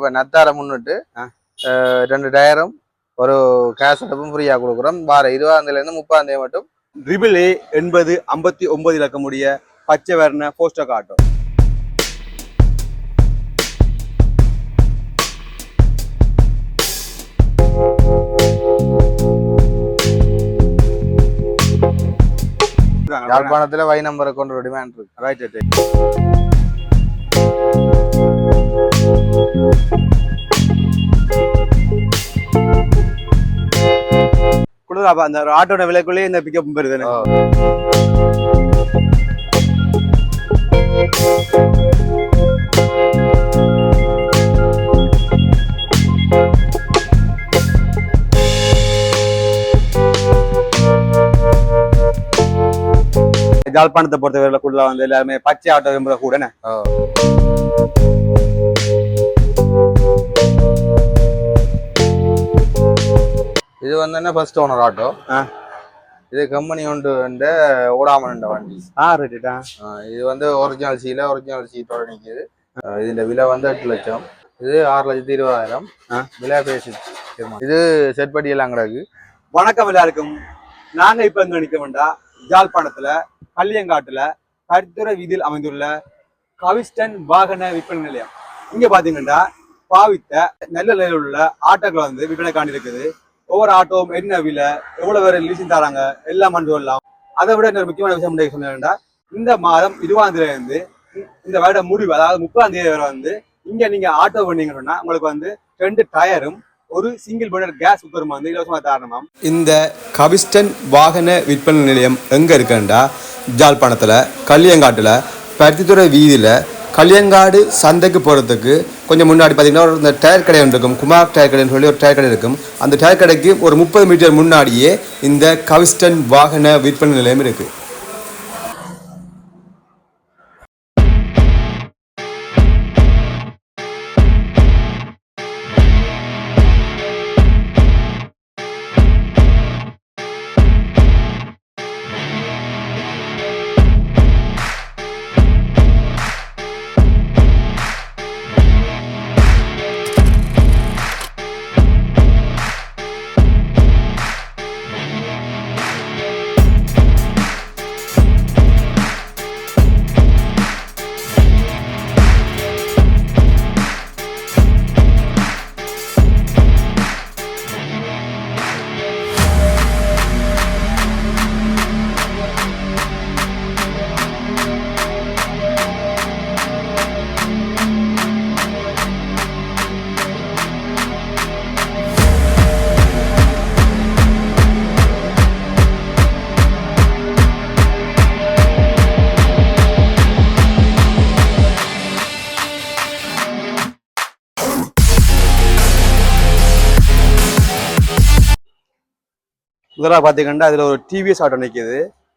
இப்போ நத்தாரை முன்னிட்டு ரெண்டு டயரும் ஒரு கேஸ் அடுப்பும் ஃப்ரீயாக கொடுக்குறோம். வார இருபதாம் தேதியிலேருந்து முப்பதாம் தேதி மட்டும். ட்ரிபிள் ஏ எண்பது ஐம்பத்தி ஒன்பது இலக்கமுடைய பச்சை வர்ண போஸ்டர் ஆட்டோ யாழ்ப்பாணத்தில் வை நம்பரை கொண்டு டிமாண்ட் இருக்கு. ரைட் ரைட் கொடுக்குறாப்பா அந்த ஆட்டோட விலைக்குள்ளேயே இந்த பிக்கப் வருது. யாழ்ப்பாணத்தை பொறுத்தவரையில கூட வந்து எல்லாருமே பச்சை ஆட்டோ விரும்புற கூட இது வந்து என்ன ஃபர்ஸ்ட் ஓனர் ஆட்டோ. இது கம்பெனி ஒன்று வந்து ஓடாமண்ட வண்டி. ஆ ரைட் ஆ. ஆ, இது வந்து ஒரிஜினல் சீல ஒரிஜினல் சீட்டோட நிற்கிது இதுல விலை வந்து எட்டு லட்சம். இது ஆறு லட்சத்தி இருபதாயிரம். விலை பேசி இது செட் பட்டி எல்லாம் கிடக்கு. வணக்கம் எல்லாருக்கும். நாங்க இப்ப எங்க நிற்க யாழ்ப்பாணத்துல கல்லியங்காட்டுல கருத்துறை வீதியில் அமைந்துள்ள கவிஸ்டன் வாகன விற்பனை நிலையம். இங்க பாத்தீங்கன்னா பாவித்த நல்ல நிலையில் உள்ள ஆட்டோக்கள் வந்து விற்பனை காண்டி இருக்குது. ஒவ்வொரு ஆட்டோவும் என்ன விலை எவ்வளவு பேர் லீசிங் தராங்க எல்லாம் சொல்லலாம் அதை விட இன்னொரு முக்கியமான விஷயம் என்ன சொன்னேன்டா இந்த மாதம் இருபதாம் தேதியில இருந்து இந்த வருட முடிவு அதாவது முப்பதாம் தேதி வரை வந்து இங்க நீங்க ஆட்டோ பண்ணீங்கன்னு சொன்னா உங்களுக்கு வந்து ரெண்டு டயரும் ஒரு சிங்கிள் பர்னர் கேஸ் குக்கரும் வந்து இலவசமாக தரணுமாம் இந்த கவிஸ்டன் வாகன விற்பனை நிலையம் எங்கே இருக்குண்டா ஜாழ்ப்பாணத்துல கல்லியங்காட்டுல பருத்தித்துறை வீதியில் கல்லியங்காடு சந்தைக்கு போகிறதுக்கு கொஞ்சம் முன்னாடி பார்த்தீங்கன்னா ஒரு இந்த டயர் கடை ஒன்று இருக்கும். குமார் டயர் கடைன்னு சொல்லி ஒரு டயர் கடை இருக்கும். அந்த டயர் கடைக்கு ஒரு முப்பது மீட்டர் முன்னாடியே இந்த கவிஸ்டன் வாகன விற்பனை நிலையம் இருக்குது முதலாக பார்த்தீங்கன்னா அதில் ஒரு டிவிஎஸ் ஆட்டோ நிற்கிது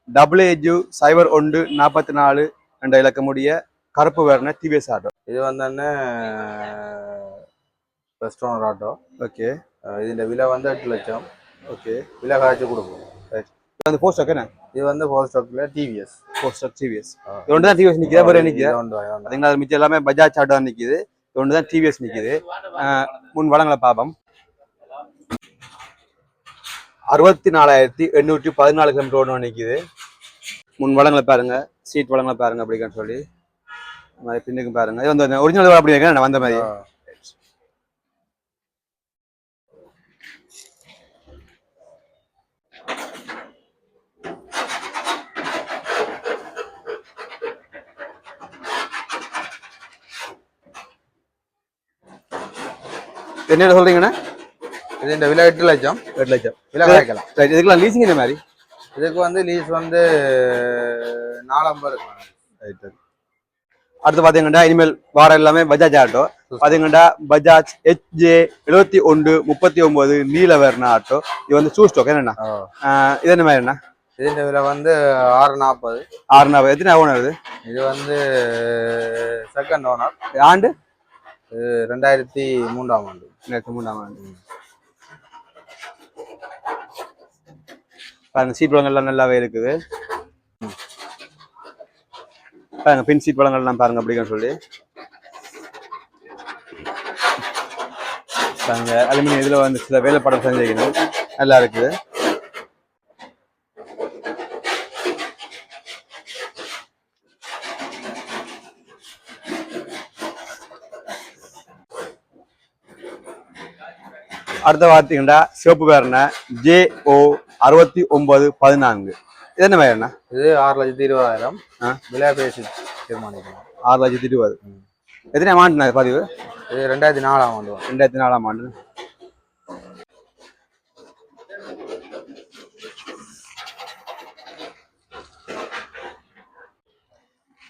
டபுள் ஏஜு சைபர் ஒன்று நாற்பத்தி நாலு என்ற இலக்கமுடைய கருப்பு வர்ண டிவிஎஸ் ஆட்டோ இது வந்து என்ன ஃபர்ஸ்ட் ஓனர் ஆட்டோ ஓகே இதுல விலை வந்து எட்டு லட்சம். ஓகே விலை காய்ச்சி கொடுக்கும் அந்த போஸ்ட் என்ன? இது வந்து ஃபோர் ஸ்டாக்ல டிவிஎஸ் போஸ்ட் டிவிஎஸ் இது ஒன்று தான் டிவிஎஸ் நிற்கிது வேறு நிற்கிது பார்த்தீங்கன்னா அது மிச்சம் எல்லாமே பஜாஜ் ஆட்டோ தான் நிற்கிது இது ஒன்று தான் டிவிஎஸ் நிற்கிது முன் வளங்களை பார்ப்போம். அறுபத்தி நாலாயிரத்தி எண்ணூற்றி பதினாலு கிலோமீட்டர் ஒன்று நிற்கிது முன் வளங்களை பாருங்க சீட் வளங்களை பாருங்க அப்படிங்கன்னு சொல்லி. மாதிரி பின்னுக்கும் பாருங்க. இது வந்து ஒரிஜினல் அப்படி இருக்கேன் வந்த மாதிரி. என்ன சொல்றீங்கண்ணா? இது இந்த விலை எட்டு லட்சம். எட்டு லட்சம். விலை காய்க்கலாம். சரி இதுக்கெல்லாம் லீசிங் இந்த மாதிரி? இதுக்கு வந்து லீஸ் வந்து நாலம்பது இருக்கும் அடுத்து பாத்தீங்கன்னா இனிமேல் வார எல்லாமே பஜாஜ் ஆட்டோ. பாத்தீங்கன்னா பஜாஜ் ஹெச்ஜே எழுபத்தி ஒன்று முப்பத்தி ஒன்பது நீல வர்ண ஆட்டோ. இது வந்து சூ ஸ்டாக். ஆஹ் இது என்ன மாதிரிண்ணா இதுன்ற விலை வந்து ஆறு நாற்பது. ஆறுனா எத்தனை ஓனர் இது? இது வந்து செகண்ட் ஓனர் ஆண்டு? ரெண்டாயிரத்தி மூன்றாம் ஆண்டு. ரெண்டாயிரத்தி மூணாம் ஆண்டு. பாருங்க சீட் பழங்கள்லாம் நல்லாவே இருக்குது. பாருங்க பின் சீட் பழங்கள்லாம் பாருங்க அப்படிங்கன்னு சொல்லி. பாருங்க அலுமினியம் இதில் வந்து சில வேலைப்பாடம் செஞ்சுக்கணும் நல்லா இருக்குது. அடுத்த பார்த்தீங்கன்னா சிவப்பு பேரனை ஜே ஓ அறுபத்தி ஒன்பது பதினான்கு. இது என்ன பேரண இது ஆறு லட்சத்தி இருபதாயிரம். விலை பேசி தீர்மானிக்கலாம் ஆறு லட்சத்தி இருபது. எத்தனை ஆண்டு பதிவு? இது ரெண்டாயிரத்தி நாலாம் ஆண்டு. ரெண்டாயிரத்தி நாலாம் ஆண்டு.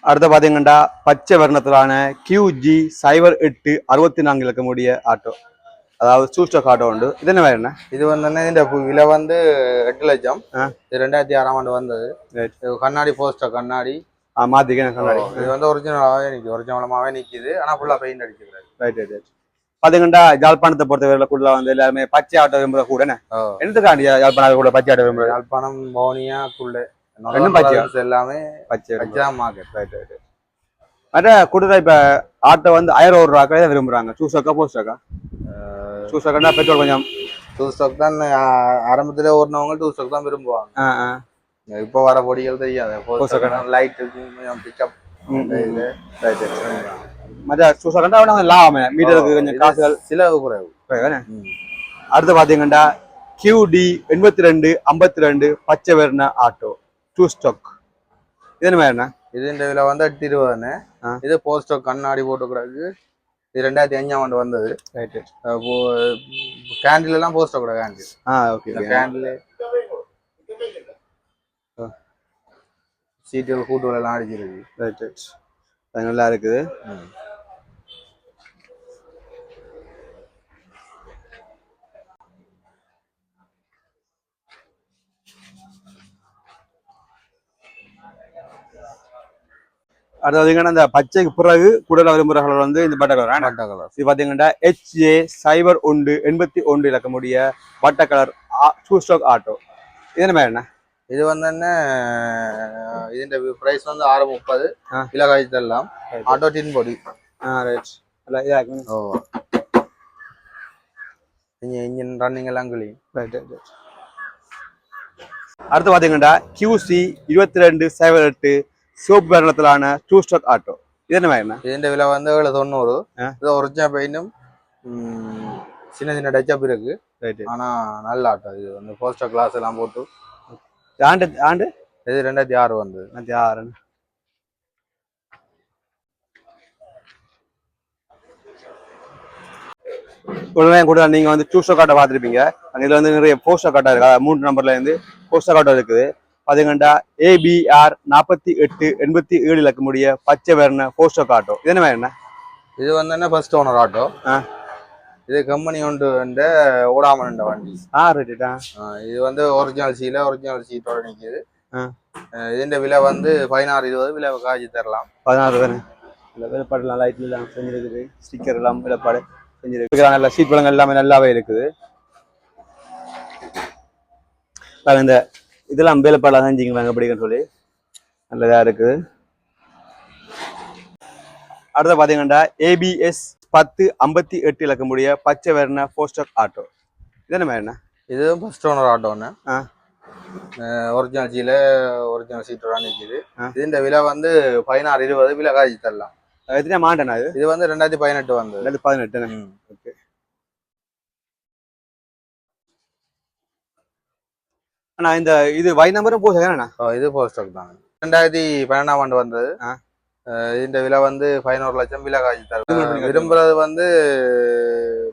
அடுத்து பாத்தீங்கன்னா பச்சை வர்ணத்திலான கியூஜி சைபர் எட்டு அறுபத்தி நான்கு இலக்கமுடைய ஆட்டோ. அதாவது சூஸ்டக் ஆட்டோ உண்டு. இது என்ன வேறு என்ன? இது வந்து இந்த விலை வந்து எட்டு லட்சம். இது ரெண்டாயிரத்தி ஆறாம் ஆண்டு வந்தது. கண்ணாடி போஸ்டர் கண்ணாடி. ஆ மாத்திக்க கண்ணாடி? இது வந்து ஒரிஜினலாகவே நிற்குது ஒரிஜினலாகவே நிற்கிது ஆனால் ஃபுல்லாக பெயிண்ட் அடிக்கிறாரு ரைட் ரைட் ரைட் பாத்தீங்கன்னா ஜாழ்ப்பாணத்தை பொறுத்தவரையில கூட வந்து எல்லாருமே பச்சை ஆட்டோ விரும்புற கூட என்ன? ஓ என்னத்துக்காண்டி ஜாழ்ப்பாணம் கூட பச்சை ஆட்டோ விரும்புறது யாழ்ப்பாணம் போனியா குள்ளே. ரெண்டும் பச்சையா? எல்லாமே பச்சை பச்சா மார்க்கெட் ரைட் ரைட் மற்ற கூடுதலா இப்ப ஆட்டோ வந்து ஆயிரம் ஒரு ரூபாய்க்கு விரும்புறாங்க. சூசாக்கா போஸ்டாக்கா சூசாக்கா பெட்ரோல் கொஞ்சம். டூ ஸ்டாக் தான் ஆரம்பத்துல ஓடினவங்க டூ ஸ்டாக் தான் விரும்புவாங்க. இப்போ வர பொடிகள் தெரியாது. லைட் கொஞ்சம் பிக்கப் கொஞ்சம் லாபமே. மீட்டருக்கு கொஞ்சம் காசுகள் சிலவு குறைவு. அடுத்து பாத்தீங்கன்னா கியூடி எண்பத்தி ரெண்டு ஐம்பத்தி ரெண்டு பச்சை வர்ண ஆட்டோ. டூ ஸ்டாக் இது என்ன வேறுண்ணா இது இந்த வந்து எட்டு இருபதுன்னு. இது போஸ்டர் கண்ணாடி போட்டு கிடக்கு இது ரெண்டாயிரத்தி அஞ்சாம் ஆண்டு வந்தது. கேண்டில் எல்லாம் போஸ்டர் கூட கேண்டில் ஆ ஓகே கேண்டில் சீட்டுகள் கூட்டுகள் எல்லாம் அடிச்சிருக்கு ரைட் நல்லா இருக்குது. அடுத்து பார்த்தீங்கன்னா இந்த பச்சைக்கு பிறகு கூட விரும்புகிறவர்கள் வந்து இந்த பட்டர் கலர் பட்டர் கலர் இது பாத்தீங்கன்னா ஹெச்ஏ சைபர் ஒன்று எண்பத்தி ஒன்று இலக்கமுடைய butter colour two stroke auto இது என்ன என்ன இது வந்து என்ன இதுன்ற பிரைஸ் வந்து ஆறு முப்பது. இலகாய் தரலாம் ஆட்டோ டின் பொடி ரைட் ஓ. இங்கே இன்ஜின் ரன்னிங் எல்லாம் கிளியும் அடுத்து பார்த்தீங்கன்னா கியூசி இருபத்தி ரெண்டு சைபர் எட்டு சிவப்பு வர்ணத்திலான டூ ஸ்டாக் ஆட்டோ இது என்ன என்ன ഇതിന്റെ விலை வந்து ஏழு தொண்ணூறு ஆ. இது ஒரிஜினல் பெயிண்டும் சின்ன சின்ன டச்சப் இருக்கு ரைட் ஆனா நல்ல ஆட்டோ இது வந்து போஸ்டர் கிளாஸ் எல்லாம் போட்டு ஆண்டு ஆண்டு இது ரெண்டாயிரத்தி ஆறு வந்தது நான் யாரு உடனே கூட நீங்க வந்து டூ ஸ்டாக் ஆட்டோ பார்த்துருப்பீங்க இதுல வந்து நிறைய போஸ்டர் ஆட்டோ இருக்கு அதாவது மூணு நம்பர்ல இருந்து போஸ்டர் ஆட்டோ இருக்குது பார்த்தீங்கன்னா ஏபிஆர் நாற்பத்தி எட்டு எண்பத்தி ஏழு இலக்கமுடிய பச்சை வர்ண போஸ்டோக் ஆட்டோ இது என்ன என்ன? இது வந்து என்ன ஃபர்ஸ்ட் ஓனர் ஆட்டோ இது கம்பெனி ஒன்று வந்து ஓடாமன்ற வண்டி. ஆ ரைட்டுடா இது வந்து ஒரிஜினல் சீல ஒரிஜினல் சீட்டோட நிற்கிது இதுன்ற விலை வந்து பதினாறு இருபது விலை காய்ச்சி தரலாம். பதினாறு தானே? இல்லை வேலைப்பாடுலாம் லைட்ல எல்லாம் ஸ்டிக்கர் எல்லாம் வேலைப்பாடு செஞ்சிருக்கு நல்லா சீட் பழங்கள் எல்லாமே நல்லாவே இருக்குது. இந்த இதெல்லாம் அம்பேலப்பாடா செஞ்சுங்களாங்க அப்படிங்கன்னு சொல்லி. நல்லதாக இருக்குது அடுத்த பார்த்தீங்கன்னா ஏபிஎஸ் பத்து ஐம்பத்தி எட்டு இலக்கமுடைய பச்சை வேறுனா போஸ்டர் ஸ்டார் ஆட்டோ இது என்ன மாதிரிண்ணா ஃபஸ்ட் ஓனர் ஆட்டோன்னு ஆ. ஒரிஜினல் சீல ஒரிஜினல் சீட்டோட நிற்கிது இதுன்ற விலை வந்து பதினாறு இருபது விலை காய்ச்சி தரலாம். எத்தனை மாட்டேண்ணா இது? இது வந்து ரெண்டாயிரத்தி பதினெட்டு வந்து ரெண்டாயிரத்தி பதினெட்டு ஓகே. அண்ணா இந்த இது வை நம்பரும் போஸ்டர் தானே ஓ இது போஸ்டர் தான். ரெண்டாயிரத்தி பன்னெண்டாம் ஆண்டு வந்தது. இந்த விலை வந்து பதினோரு லட்சம் விலை காய்ச்சி தரும் விரும்புறது வந்து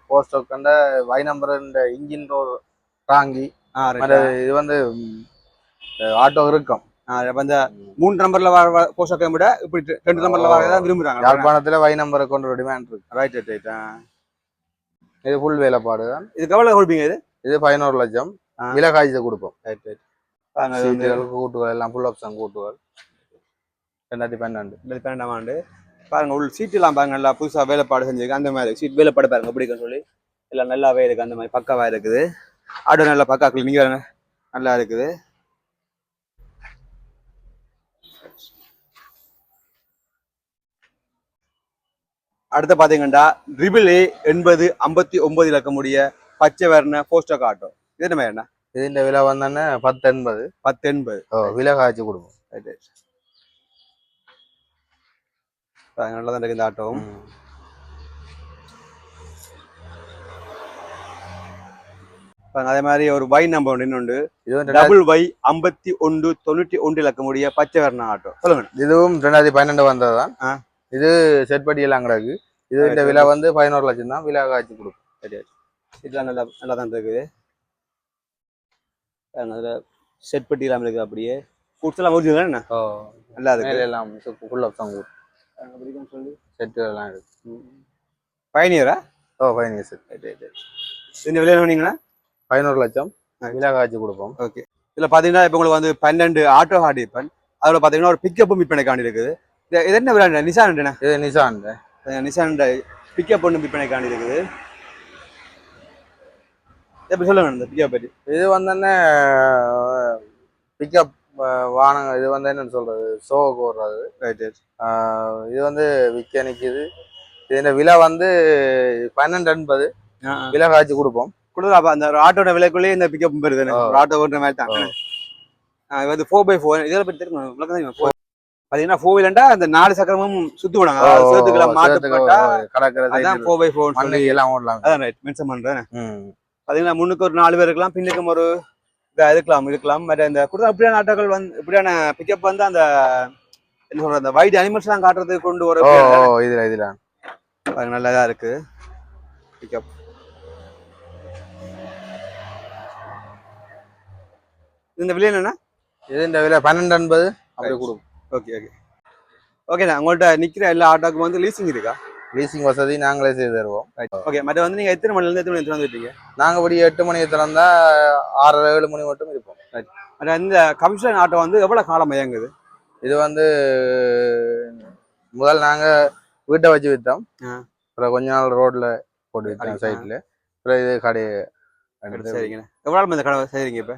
போஸ்ட் போஸ்டர் கண்ட வை நம்பர் இந்த இன்ஜின் ரோல் ராங்கி இது வந்து ஆட்டோ இருக்கும். இந்த மூன்று நம்பர்ல வர போஸ்டர் விட இப்படி ரெண்டு நம்பர்ல வரதான் விரும்புறாங்க. யாழ்ப்பாணத்துல வை நம்பரை கொண்டு டிமாண்ட் இருக்கு. ரைட் ரைட் ரைட் இது ஃபுல் வேலைப்பாடு தான். இதுக்கு எவ்வளவு கொடுப்பீங்க இது? இது பதினோரு லட்சம். ஆ. விலை காய்ச்சி கொடுப்போம். கூட்டுகள் எல்லாம் ஃபுல் ஆப்ஷன் கூட்டுகள். ரெண்டாயிரத்தி பன்னெண்டு. ரெண்டாயிரத்தி பன்னெண்டாம் ஆண்டு. பாருங்க உள்ள சீட் எல்லாம் பாருங்க நல்லா புதுசா வேலைப்பாடு செஞ்சிருக்கு. அந்த மாதிரி சீட் வேலைப்பாடு பாருங்க பிடிக்கும் சொல்லி. எல்லாம் நல்லாவே இருக்கு அந்த மாதிரி பக்காவா இருக்குது. ஆட்டோ நல்லா பக்காக்கள் நீங்க பாருங்க. நல்லா இருக்குது. அடுத்து பாத்தீங்கன்னா ட்ரிபிள் ஏ எண்பது ஐம்பத்தி ஒன்பது இலக்கமுடைய பச்சை வர்ண போஸ்டர் ஆட்டோ இது நம்ம என்ன ഇതിന്റെ വില വന്നെ പത്തൊൻപത് പത്തൊൻപത് ഓ വില കാഴ്ച കൊടുക്കും അങ്ങനെയുള്ള നിലയ്ക്ക് താട്ടവും அதே மாதிரி ஒரு வை நம்பர் ஒன்று உண்டு டபுள் வை ஐம்பத்தி ஒன்று தொண்ணூற்றி ஒன்று இலக்கமுடைய பச்சை வர்ண ஆட்டோ. சொல்லுங்க. இதுவும் ரெண்டாயிரத்தி பன்னெண்டு வந்தது தான் இது செட்படி எல்லாம் கிடக்கு. இது விலை வந்து பதினோரு லட்சம் தான் விலை காய்ச்சி கொடுக்கும் சரி இதெல்லாம் நல்லா நல்லா தான் இருக்குது. அதுல செட் பெட்டி இல்லாமல் இருக்குது அப்படியே ஃபுட்ஸ் எல்லாம் ஒரிஜினல் என்ன? ஓ நல்லா இருக்கு. எல்லாம் ஃபுல் ஆஃப் தான் சொல்லி. செட்டு எல்லாம் இருக்கு. பயணியரா ஓ பதினஞ்சு செட் இந்த விலை சொன்னீங்கன்னா பதினோரு லட்சம். விலை காய்ச்சி கொடுப்போம். ஓகே இதுல பாத்தீங்கன்னா இப்போ உங்களுக்கு வந்து பன்னெண்டு ஆட்டோ ஹார்ட் இருப்பேன் அதோட பாத்தீங்கன்னா ஒரு பிக்கப்பும் விற்பனைக்காண்டி இருக்குது இது என்ன பிராண்ட் நிசான் இது நிசான் நிசான் பிக்கப் ஒன்று விற்பனைக்காண்டி இருக்குது எப்படி சொல்லுங்க இந்த பிக்கப் பற்றி இது வந்து பிக்கப் வாகனம் இது வந்து என்னன்னு சொல்றது? ஷோவுக்கு ரைட்டு ஆஹ் இது வந்து விற்க நிற்கிது இதோட விலை வந்து பன்னெண்டு எண்பது விலை காய்ச்சி கொடுப்போம். கொடுத்தா அப்ப அந்த ஆட்டோட விலைக்குள்ளேயே இந்த பிக்கப் வருது ஆட்டோ ஓட்டுற மாதிரி தான். இது வந்து ஃபோர் பை ஃபோர் இதில் பற்றி தெரியும்? பாத்தீங்கன்னா ஃபோர் வீலண்டா அந்த நாலு சக்கரமும் சுத்து விடாங்க கடற்கரை அதான் side ஃபோர் பை ஃபோர் எல்லாம் ஓடலாம் அதான் ரைட் மென்ஷன் பண்றேன் ம். பாத்தீங்கன்னா முன்னுக்கு ஒரு நாலு பேர் இருக்கலாம் பின்னுக்கும் ஒரு இதா இருக்கலாம் இருக்கலாம். மற்ற இந்த கொடுத்த அப்படியான ஆட்டோக்கள் வந்து இப்படியான பிக்கப் வந்து அந்த என்ன சொல்றது அந்த வைட் அனிமல்ஸ் எல்லாம் காட்டுறதுக்கு கொண்டு வர இதுல இதுல. நல்லதா இருக்கு. பிக்கப் இந்த விலை என்னன்னா இதுன்ற விலை பன்னெண்டு எண்பது அப்படி கொடுக்கும். ஓகே ஓகே ஓகேண்ணா உங்கள்ட்ட நிக்கிற எல்லா ஆட்டோக்கும் வந்து லீசிங் இருக்கா? லீசிங் வசதி நாங்களே செய்து தருவோம். ஓகே மற்ற வந்து நீங்க எத்தனை மணில இருந்து எத்தனை மணி எடுத்துட்டு வந்துட்டீங்க நாங்க படி எட்டு மணிக்கு திறந்தா ஆறரை ஏழு மணி மட்டும் இருப்போம். மற்ற இந்த கமிஷன் ஆட்டோ வந்து எவ்வளவு காலம் இயங்குது இது வந்து முதல் நாங்க வீட்டை வச்சு ஆ. அப்புறம் கொஞ்ச நாள் ரோட்ல போட்டு கடைக்கு, சைட்ல. அப்புறம் இது கடை சரிங்கண்ணா எவ்வளவு நாள் இந்த கடை செய்றீங்க இப்ப?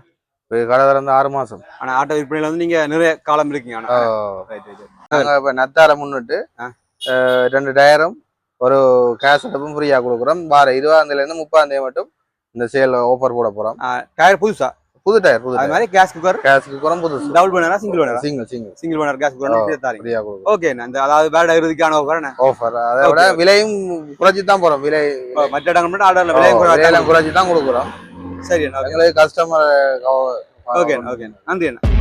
கடை திறந்து ஆறு மாசம். ஆனா ஆட்டோ விற்பனையில வந்து நீங்க நிறைய காலம் இருக்கீங்க. ஆனா. இப்ப நத்தார முன்னிட்டு ரெண்டு டயரும் ஒரு கேஸ் அடுப்பும் ஃப்ரீயா கொடுக்குறோம். வார இருபதாம் தேதியில இருந்து முப்பதாம் தேதி மட்டும் இந்த சேல் ஆஃபர் போட போறோம். டயர் புதுசா? புது டயர் புது அது டயர். மாதிரி கேஸ் குக்கர் கேஸ்க்கு குறம் புதுசு. டபுள் பண்ணரா சிங்கிள் பண்ணரா சிங்கிள் சிங்கிள் சிங்கிள் பண்ணர் கேஸ் குக்கர் தாரீங்க. ஃப்ரீயா கொடுக்குறோம். ஓகே அந்த அதாவது வேற இறுதிக்கான ஆஃபர் ஆஃபர் அதை விட விலையும் குறைச்சி தான் போறோம். விலை மற்ற இடங்கள் மட்டும் ஆர்டர்ல விலையும் குறைச்சி தான் கொடுக்குறோம். சரி எங்களுக்கு கஸ்டமர் ஓகே ஓகே நன்றி அண்ணா